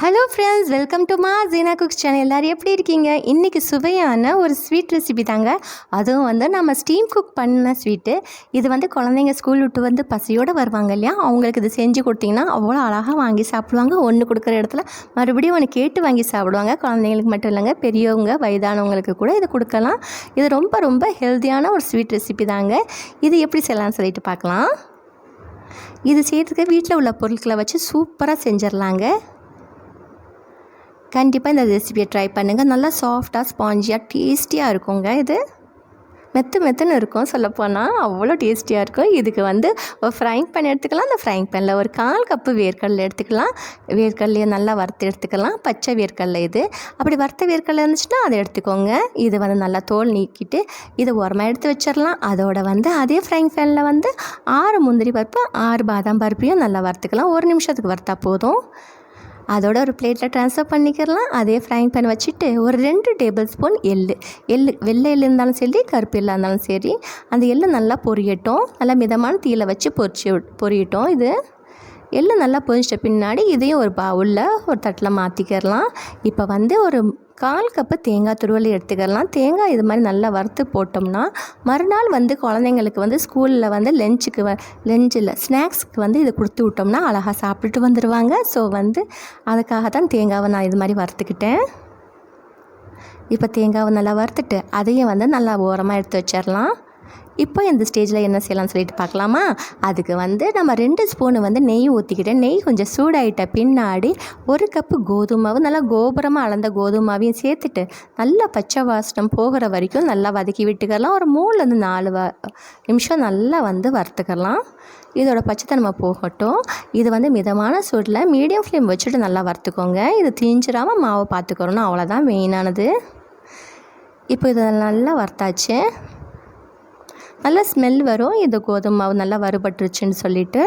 Hello friends welcome to மா Jeena cooks channel எல்லோரும் எப்படி இருக்கீங்க? இன்றைக்கி சுவையான ஒரு ஸ்வீட் ரெசிபி தாங்க. அதுவும் வந்து நம்ம ஸ்டீம் குக் பண்ண ஸ்வீட்டு இது வந்து குழந்தைங்க ஸ்கூல் விட்டு வந்து பசியோடு வருவாங்க இல்லையா? அவங்களுக்கு இது செஞ்சு கொடுத்தீங்கன்னா அவ்வளோ அழகாக வாங்கி சாப்பிடுவாங்க. ஒன்று கொடுக்குற இடத்துல மறுபடியும் ஒன்று கேட்டு வாங்கி சாப்பிடுவாங்க. குழந்தைங்களுக்கு மட்டும் இல்லைங்க பெரியவங்க வயதானவங்களுக்கு கூட இது கொடுக்கலாம். இது ரொம்ப ரொம்ப ஹெல்த்தியான ஒரு ஸ்வீட் ரெசிபி தாங்க. இது எப்படி செய்யலாம்னு சொல்லிட்டு பார்க்கலாம். இது செய்கிறதுக்கு வீட்டில் உள்ள பொருட்களை வச்சு சூப்பராக செஞ்சிடலாங்க. கண்டிப்பாக இந்த ரெசிபியை ட்ரை பண்ணுங்கள் நல்லா சாஃப்டாக ஸ்பாஞ்சியாக டேஸ்டியாக இருக்குங்க இது. மெத்து மெத்துன்னு இருக்கும் சொல்லப்போனால் அவ்வளோ டேஸ்டியாக இருக்கும். இதுக்கு வந்து ஒரு ஃப்ரைங் பேன் எடுத்துக்கலாம். அந்த ஃப்ரைங் பேனில் ஒரு கால் கப்பு வேர்க்கடலை எடுத்துக்கலாம். வேர்க்கடலையை நல்லா வறுத்து எடுத்துக்கலாம். பச்சை வேர்க்கடலை இது. அப்படி வறுத்த வேர்க்கடலை இருந்துச்சுன்னா அதை எடுத்துக்கோங்க. இது வந்து நல்லா தோல் நீக்கிட்டு இதை உரமாக எடுத்து வச்சிடலாம். அதோட வந்து அதே ஃப்ரைங் பேனில் வந்து ஆறு முந்திரி பருப்பு ஆறு பாதாம் பருப்பையும் நல்லா வறுத்துக்கலாம். ஒரு நிமிஷத்துக்கு வறுத்தா போதும். அதோட ஒரு பிளேட்டில் ட்ரான்ஸ்ஃபர் பண்ணிக்கிறலாம். அதே ஃப்ரைங் பேன் வச்சுட்டு ஒரு ரெண்டு டேபிள் ஸ்பூன் எள் எள் வெள்ளை எள்ளு இருந்தாலும் சரி கருப்பு எள்ளாக இருந்தாலும் சரி அந்த எள்ளு நல்லா பொரியட்டும். நல்லா மிதமான தீயில் வச்சு பொரிச்சு பொரியட்டும் இது. எள்ளு நல்லா பொரிஞ்சிட்ட பின்னாடி இதையும் ஒரு பவுலில் ஒரு தட்டில் மாற்றிக்கிறலாம் இப்போ வந்து ஒரு கால் கப்பு தேங்காய் துருவல் எடுத்துக்கலாம் தேங்காய் இது மாதிரி நல்லா வறுத்து போட்டோம்னா மறுநாள் வந்து குழந்தைங்களுக்கு வந்து ஸ்கூலில் வந்து லஞ்சுக்கு வ லஞ்சில் ஸ்நாக்ஸ்க்கு வந்து இதை கொடுத்து விட்டோம்னா அழகாக சாப்பிட்டுட்டு வந்துடுவாங்க ஸோ வந்து அதுக்காக தான் தேங்காவை நான் இது மாதிரி வறுத்துக்கிட்டேன். இப்போ தேங்காவை நல்லா வறுத்துட்டு அதையும் வந்து நல்லா ஓரமாக எடுத்து வச்சிடலாம். இப்போ இந்த ஸ்டேஜில் என்ன செய்யலாம்னு சொல்லிட்டு பார்க்கலாமா? அதுக்கு வந்து நம்ம ரெண்டு ஸ்பூனு வந்து நெய் ஊற்றிக்கிட்டேன் நெய் கொஞ்சம் சூடாயிட்ட பின்னாடி ஒரு கப்பு கோதுமாவு நல்லா கோபுரமாக அளந்த கோதுமாவையும் சேர்த்துட்டு நல்லா பச்சை வாசனம் போகிற வரைக்கும் நல்லா வதக்கி விட்டுக்கலாம். ஒரு மூணுலேருந்து நாலு வ நிமிஷம் நல்லா வந்து வறுத்துக்கலாம். இதோட பச்சைத்தன்மை போகட்டும். இது வந்து மிதமான சூடில் மீடியம் ஃப்ளேம் வச்சுட்டு நல்லா வறுத்துக்கோங்க. இது தீஞ்சிடாமல் மாவை பார்த்துக்கிறோன்னு அவ்வளோதான் மெயினானது இப்போ இதை நல்லா வறுத்தாச்சு. நல்லா ஸ்மெல் வரும். இது கோதுமை மாவு நல்லா வறுபட்டுருச்சுன்னு சொல்லிட்டு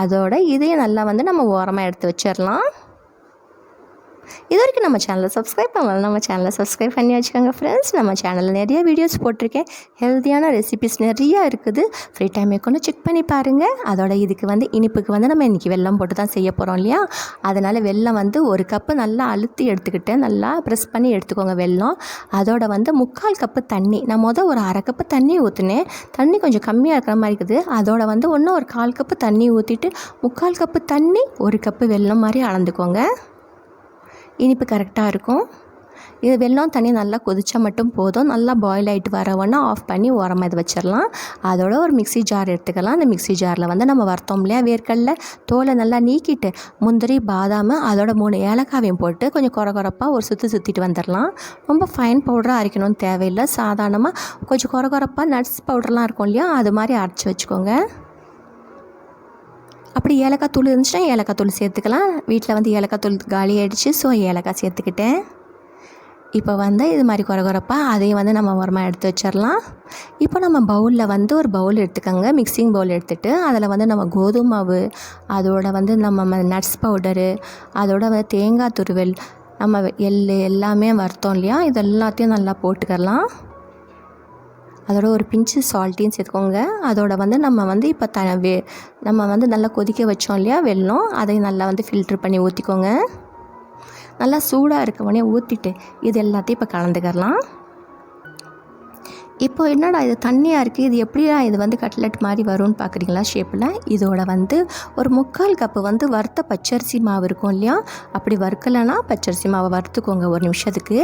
அதோட இதையும் நல்லா வந்து நம்ம ஓரமாக எடுத்து வச்சிடலாம். இது வரைக்கும் நம்ம சேனலை சப்ஸ்கிரைப் பண்ணலாம் நம்ம சேனலை சப்ஸ்கிரைப் பண்ணி வச்சுக்கோங்க ஃப்ரெண்ட்ஸ் நம்ம சேனலில் நிறைய வீடியோஸ் போட்டிருக்கேன். ஹெல்த்தியான ரெசிபிஸ் நிறையா இருக்குது. ஃப்ரீ டைம் கொண்டு செக் பண்ணி பாருங்கள் அதோட இதுக்கு வந்து இனிப்புக்கு வந்து நம்ம இன்றைக்கி வெள்ளம் போட்டு தான் செய்ய போகிறோம் இல்லையா? அதனால் வெள்ளம் வந்து ஒரு கப்பு நல்லா அழுத்தி எடுத்துக்கிட்டு நல்லா ப்ரெஸ் பண்ணி எடுத்துக்கோங்க வெல்லம். அதோட வந்து முக்கால் கப்பு தண்ணி. நான் மொதல் ஒரு அரை கப்பு தண்ணி ஊற்றினேன் தண்ணி கொஞ்சம் கம்மியாக இருக்கிற மாதிரி இருக்குது. அதோட வந்து ஒன்று ஒரு கால் கப்பு தண்ணி ஊற்றிட்டு முக்கால் கப்பு தண்ணி ஒரு கப்பு வெல்லம் மாதிரி அளந்துக்கோங்க. இனிப்பு கரெக்டாக இருக்கும். இது வெள்ளம் தண்ணி நல்லா கொதித்தா மட்டும் போதும். நல்லா பாயில் ஆகிட்டு வரவொன்னே ஆஃப் பண்ணி ஓரமாக இது வச்சிடலாம் அதோட ஒரு மிக்ஸி ஜார் எடுத்துக்கலாம். அந்த மிக்சி ஜாரில் வந்து நம்ம வறுத்தோம் இல்லையா வேர்க்கடல? தோலை நல்லா நீக்கிட்டு முந்திரி பாதாம் அதோட மூணு ஏலக்காவையும் போட்டு கொஞ்சம் குறை குறைப்பாக ஒரு சுற்றி சுற்றிட்டு வந்துடலாம் ரொம்ப ஃபைன் பவுடராக அரைக்கணும்னு தேவையில்லை. சாதாரணமாக கொஞ்சம் குறை குறைப்பாக நட்ஸ் பவுடர்லாம் இருக்கும் இல்லையா அது மாதிரி அரைச்சி வச்சுக்கோங்க. அப்படி ஏலக்காய் தூள் இருந்துச்சுன்னா ஏலக்காய் தூள் சேர்த்துக்கலாம். வீட்டில் வந்து ஏலக்காய் தூள் காலி ஆகிடுச்சு ஸோ ஏலக்காய் சேர்த்துக்கிட்டேன். இப்போ வந்து இது மாதிரி குறை குறைப்பாக அதையும் வந்து நம்ம உரமாக எடுத்து வச்சிடலாம் இப்போ நம்ம பவுலில் வந்து ஒரு பவுல் எடுத்துக்கோங்க. மிக்சிங் பவுல் எடுத்துகிட்டு அதில் வந்து நம்ம கோதுமை மாவு அதோட வந்து நம்ம நட்ஸ் பவுடரு அதோட வந்து தேங்காய் துருவல் நம்ம எள் எல்லாமே வறுத்தோம் இல்லையா? இது எல்லாத்தையும் நல்லா போட்டுக்கலாம் அதோட ஒரு பிஞ்சு சால்ட்டையும் சேர்த்துக்கோங்க. அதோட வந்து நம்ம வந்து இப்போ த வே நம்ம வந்து நல்லா கொதிக்க வச்சோம் இல்லையா வெல்லம் அதையும் நல்லா வந்து ஃபில்ட்ரு பண்ணி ஊற்றிக்கோங்க நல்லா சூடாக இருக்கவனே ஊற்றிட்டு இது எல்லாத்தையும் இப்போ கலந்துக்கலாம் இப்போ என்னடா இது தண்ணியாக இருக்குது இது எப்படிடா இது வந்து கட்லெட் மாதிரி வரும்னு பார்க்குறீங்களா ஷேப்பில் இதோட வந்து ஒரு முக்கால் கப்பு வந்து வறுத்த பச்சரிசி மாவு இருக்கும் இல்லையா? அப்படி வறுக்கலைன்னா பச்சரிசி மாவை வறுத்துக்கோங்க ஒரு நிமிஷத்துக்கு.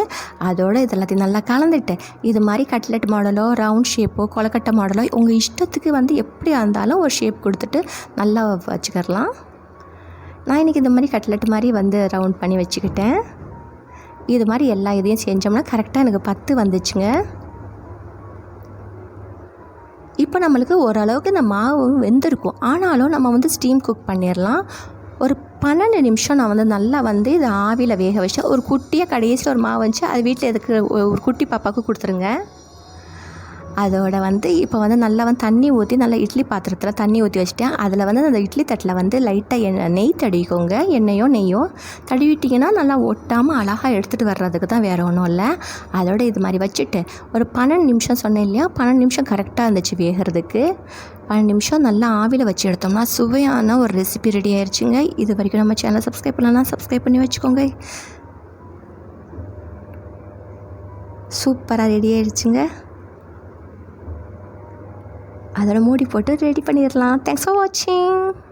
அதோட இது எல்லாத்தையும் நல்லா கலந்துட்டேன் இது மாதிரி கட்லெட் மாடலோ ரவுண்ட் ஷேப்போ கொலக்கட்டை மாடலோ உங்கள் இஷ்டத்துக்கு வந்து எப்படியா இருந்தாலும் ஒரு ஷேப் கொடுத்துட்டு நல்லா வச்சுக்கிறலாம். நான் இன்றைக்கி இந்த மாதிரி கட்லெட் மாதிரி வந்து ரவுண்ட் பண்ணி வச்சுக்கிட்டேன். இது மாதிரி எல்லா இதையும் செஞ்சோம்னா கரெக்டாக எனக்கு பத்து வந்துச்சுங்க. இப்போ நம்மளுக்கு ஓரளவுக்கு இந்த மாவு வெந்திருக்கும். ஆனாலும் நம்ம வந்து ஸ்டீம் குக் பண்ணிடலாம் ஒரு பன்னெண்டு நிமிஷம் நான் வந்து நல்லா வந்து இது ஆவியில் வேக வச்சேன் ஒரு குட்டியாக கடைசியில் ஒரு மாவு வந்துச்சு அது வீட்டில் எதுக்கு ஒரு குட்டி பாப்பாவுக்கு கொடுத்துருங்க. அதோட வந்து இப்போ வந்து நல்லா வந்து தண்ணி ஊற்றி நல்லா இட்லி பாத்திரத்தில் தண்ணி ஊற்றி வச்சுட்டேன். அதில் வந்து அந்த இட்லி தட்டில் வந்து லைட்டாக எண்ணெய் நெய் தடிக்கோங்க எண்ணெயோ நெய்யோ தடிவிட்டிங்கன்னா நல்லா ஒட்டாமல் அழகாக எடுத்துகிட்டு வர்றதுக்கு தான் வேறு ஒன்றும் இல்லை. அதோட இது மாதிரி வச்சுட்டு ஒரு பன்னெண்டு நிமிஷம் சொன்னேன் இல்லையா? பன்னெண்டு நிமிஷம் கரெக்டாக இருந்துச்சு வேகிறதுக்கு. பன்னெண்டு நிமிஷம் நல்லா ஆவியில் வச்சு எடுத்தோம்னா சுவையான ஒரு ரெசிபி ரெடி ஆயிடுச்சுங்க இது வரைக்கும் நம்ம சேனலை சப்ஸ்கிரைப் பண்ணலாம் சப்ஸ்கிரைப் பண்ணி வச்சுக்கோங்க. சூப்பராக ரெடி ஆயிடுச்சுங்க அதோட மூடி போட்டு ரெடி பண்ணிடலாம். தேங்க்ஸ் ஃபார் வாட்சிங்